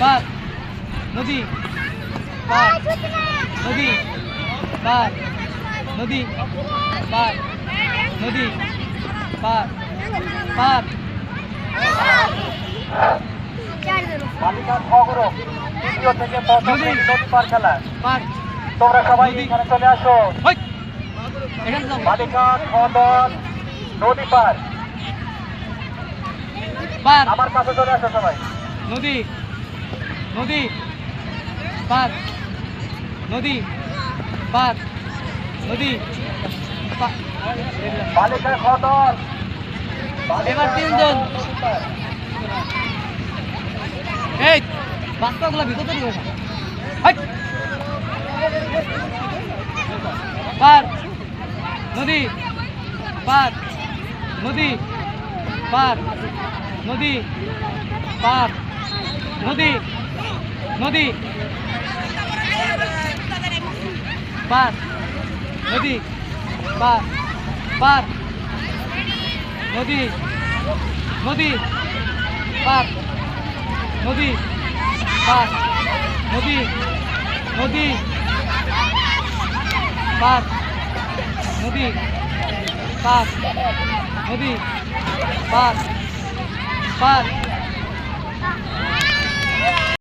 পার নদী। পার নদী। পার নদী। পার নদী। পার পার বালিকা খগরম দ্বিতীয় থেকে পঞ্চম নদী। পার খেলা। তোমরা সবাই এখানে চলে আসো। বালিকা খদন নদী পার। পার আমার কাছে চলে আসো সবাই। নদী। নদী পার। নদী পার। নদী এবার তিনজন। এই বাচ্চাগুলো ভিতর হাট পার। নদী পার। নদী পার। নদী পার। নদী নদী। পার। নদী। পার। পার। নদী। নদী। পার। নদী। পার। নদী। নদী। পার। নদী। পার। নদী। পার। পার।